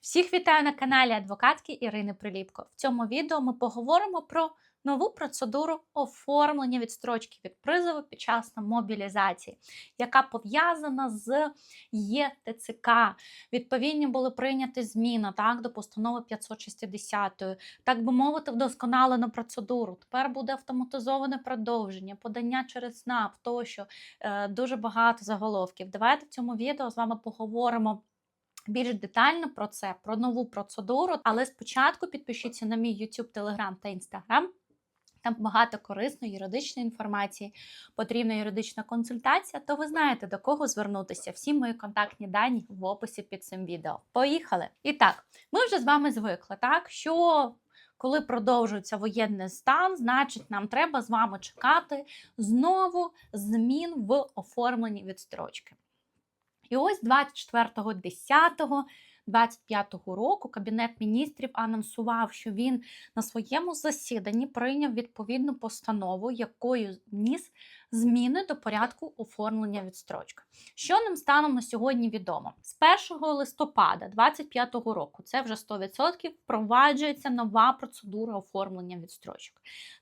Всіх вітаю на каналі адвокатки Ірини Приліпко. В цьому відео ми поговоримо про нову процедуру оформлення відстрочки від призову під час мобілізації, яка пов'язана з ЄТЦК. Відповідні були прийняті зміни так, до постанови 560, так би мовити, вдосконалену процедуру. Тепер буде автоматизоване продовження, подання через СНАП, тощо е, дуже багато заголовків. Давайте в цьому відео з вами поговоримо. Більш детально про це, про нову процедуру. Але спочатку підпишіться на мій YouTube, Telegram та Instagram. Там багато корисної юридичної інформації, потрібна юридична консультація, то ви знаєте, до кого звернутися. Всі мої контактні дані в описі під цим відео. Поїхали! І так, ми вже з вами звикли, так, що коли продовжується воєнний стан, значить, нам треба з вами чекати знову змін в оформленні відстрочки. І ось 24.10.25 року Кабінет міністрів анонсував, що він на своєму засіданні прийняв відповідну постанову, якою вніс зміни до порядку оформлення відстрочки. Що нам станом на сьогодні відомо? З 1 листопада 2025 року, це вже 100%, впроваджується нова процедура оформлення відстрочок.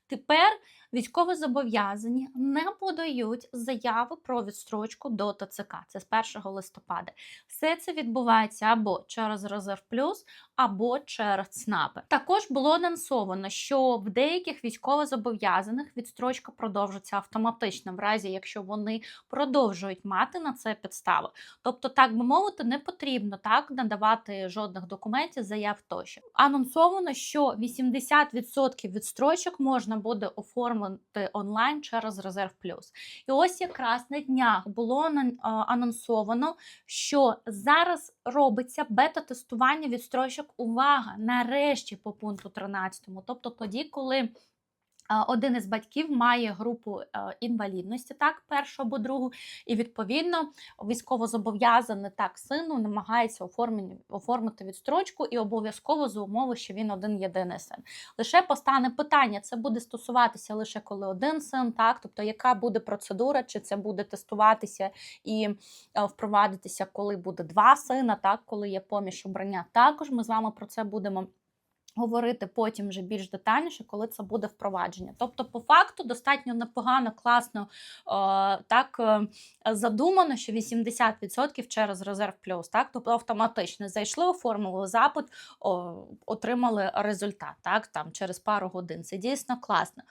Тепер військовозобов'язані не подають заяви про відстрочку до ТЦК. Це з 1 листопада. Все це відбувається або через Резерв Плюс, або через ЦНАПи. Також було анонсовано, що в деяких військовозобов'язаних відстрочка продовжиться автоматично, в разі якщо вони продовжують мати на це підстави. Тобто, так би мовити, не потрібно так надавати жодних документів, заяв тощо. Анонсовано, що 80% відстрочок можна буде оформити онлайн через Резерв Плюс. І ось якраз на днях було анонсовано, що зараз робиться бета-тестування відстрочок. Увага! Нарешті по пункту 13, тобто тоді, коли один із батьків має групу інвалідності, так, першу або другу, і відповідно військовозобов'язаний так сину намагається оформити, відстрочку і обов'язково за умови, що він один єдиний син. Лише постане питання: це буде стосуватися лише коли один син, так, тобто яка буде процедура, чи це буде тестуватися і впровадитися, коли буде два сина, так, коли є поміж обрання. Також ми з вами про це будемо. Говорити потім вже більш детальніше, коли це буде впровадження. Тобто, по факту, достатньо непогано, класно о, так е, задумано, що 80% через резерв плюс, так, тобто автоматично зайшли, оформили запит, отримали результат так, там, через пару годин. Це дійсно класно.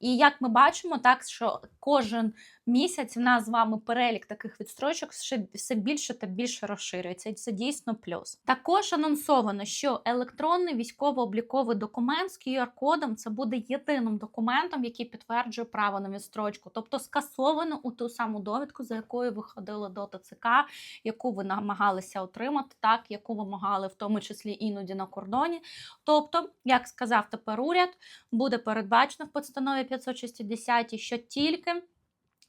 І як ми бачимо, так що кожен місяць в нас з вами перелік таких відстрочок все більше та більше розширюється, це дійсно плюс. Також анонсовано, що електронний військово-обліковий документ з QR-кодом це буде єдиним документом, який підтверджує право на відстрочку, тобто скасовано у ту саму довідку, за якою ви ходили до ТЦК, яку ви намагалися отримати, так яку вимагали в тому числі іноді на кордоні. Тобто, як сказав тепер уряд, буде передбачено в постанові 560, що тільки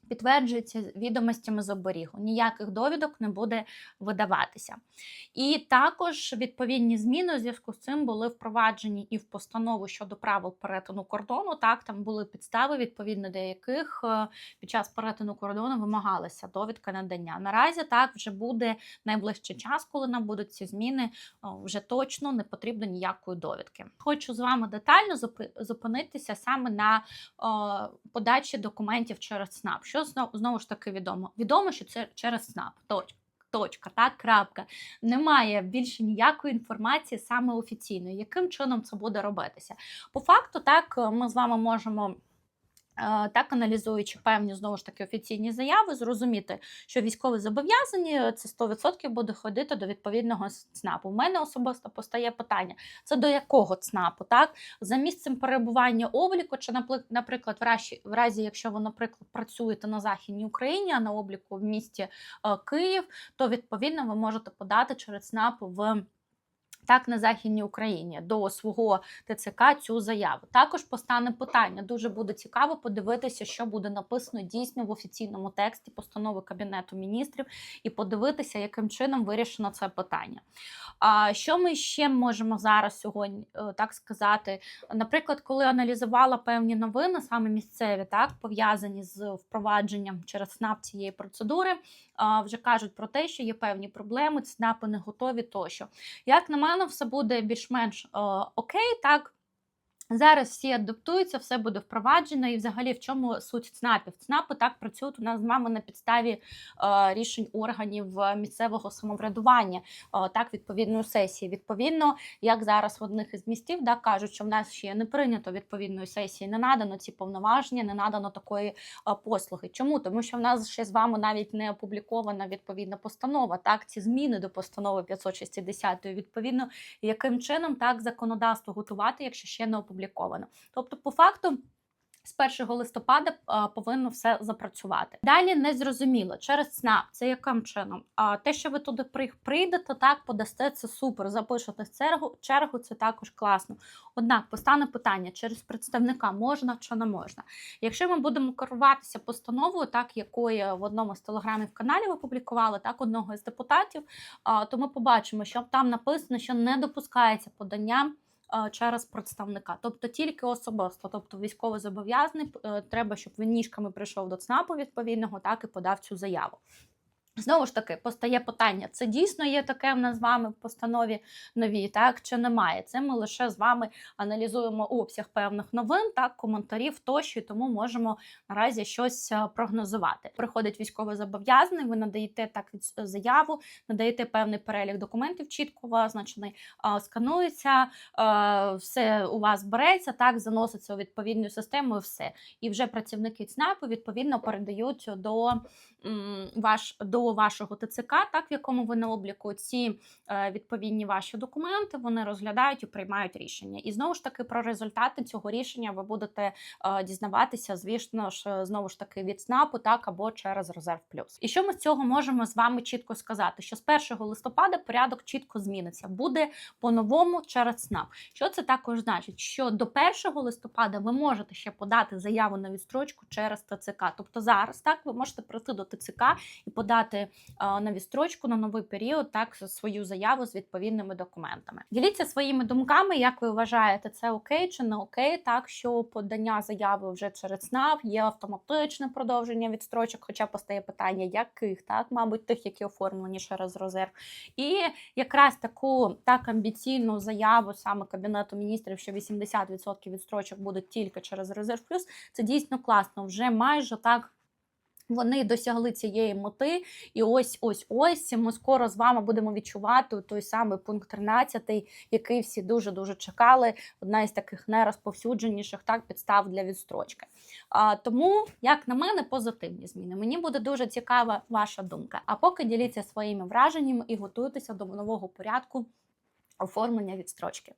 підтверджується відомостями з оберігу. Ніяких довідок не буде видаватися. І також відповідні зміни у зв'язку з цим були впроваджені і в постанову щодо правил перетину кордону. Так, там були підстави, відповідно до яких е, під час перетину кордону вимагалася довідка надання. Наразі так вже буде найближчий час, коли нам будуть ці зміни, вже точно не потрібно ніякої довідки. Хочу з вами детально зупинитися саме на подачі документів через СНАП. Що знову, знову ж таки відомо? Відомо, що це через СНАП. Точка. Точка, так, крапка. Немає більше ніякої інформації саме офіційної, яким чином це буде робитися. По факту, так, ми з вами можемо. Так, аналізуючи певні знову ж таки офіційні заяви, зрозуміти, що військові зобов'язані це 100% буде ходити до відповідного ЦНАПу. У мене особисто постає питання: це до якого ЦНАПу? Так за місцем перебування обліку, чи наприклад, в разі, в разі, якщо ви, наприклад, працюєте на західній Україні, а на обліку в місті Київ, то відповідно ви можете подати через ЦНАП в Так, на Західній Україні до свого ТЦК цю заяву. Також постане питання. Дуже буде цікаво подивитися, що буде написано дійсно в офіційному тексті постанови Кабінету міністрів, і подивитися, яким чином вирішено це питання. А що ми ще можемо зараз сьогодні е, так сказати? Наприклад, коли аналізувала певні новини, саме місцеві, так пов'язані з впровадженням через СНАП цієї процедури, вже кажуть про те, що є певні проблеми, ЦНАПи не готові тощо. Як на мене, все буде більш-менш е, окей, так. Зараз всі адаптуються, все буде впроваджено, і взагалі в чому суть ЦНАПів? ЦНАПи так працюють у нас з вами на підставі е, рішень органів е, місцевого самоврядування, е, так відповідної сесії. Відповідно, як зараз в одних із містів да, кажуть, що в нас ще не прийнято відповідної сесії, не надано ці повноваження, не надано такої е, послуги. Чому? Тому що в нас ще з вами навіть не опублікована відповідна постанова. Так, ці зміни до постанови 560 відповідно, яким чином так законодавство готувати, якщо ще не опубліковано. Тобто, по факту. З 1 листопада а, повинно все запрацювати. Далі не зрозуміло через СНАП, це яким чином. А те, що ви туди при- прийдете, так подасте це супер. Запишете чергу, чергу, це також класно. Однак постане питання через представника можна чи не можна. Якщо ми будемо керуватися постановою, так якої в одному з телеграмів каналів опублікували, так одного із депутатів, а, то ми побачимо, що там написано, що не допускається подання через представника, тобто тільки особисто, тобто військово зобов'язаний, треба, щоб він ніжками прийшов до ЦНАПу відповідного, так і подав цю заяву. Знову ж таки, постає питання: це дійсно є таке в нас з вами в постанові новій, так чи немає? Це ми лише з вами аналізуємо обсяг певних новин, так, коментарів тощо, і тому можемо наразі щось е, прогнозувати. Приходить військовозобов'язаний, ви надаєте так заяву, надаєте певний перелік документів, чітко визначений, а, сканується, е, все у вас береться, так, заноситься у відповідну систему і все. І вже працівники ЦНАПу відповідно передають до ваш до вашого ТЦК, так в якому ви на обліку ці е, відповідні ваші документи, вони розглядають і приймають рішення. І знову ж таки про результати цього рішення ви будете е, дізнаватися, звісно ж, е, знову ж таки від СНАПу, так або через резерв плюс. І що ми з цього можемо з вами чітко сказати? Що з 1 листопада порядок чітко зміниться, буде по-новому через СНАП. Що це також значить? Що до 1 листопада ви можете ще подати заяву на відстрочку через ТЦК. Тобто зараз так ви можете прийти до ТЦК і подати е, на відстрочку на новий період, так свою заяву з відповідними документами. Діліться своїми думками, як ви вважаєте, це окей чи не окей, так що подання заяви вже через СНАП є автоматичне продовження відстрочок, хоча постає питання, яких так, мабуть, тих, які оформлені через резерв. І якраз таку так амбіційну заяву саме Кабінету міністрів, що 80% відстрочок будуть тільки через резерв плюс. Це дійсно класно. Вже майже так. Вони досягли цієї мети, і ось ось ось ми скоро з вами будемо відчувати той самий пункт 13, який всі дуже дуже чекали. Одна із таких найрозповсюдженіших так підстав для відстрочки. А, тому, як на мене, позитивні зміни. Мені буде дуже цікава ваша думка. А поки діліться своїми враженнями і готуйтеся до нового порядку оформлення відстрочки.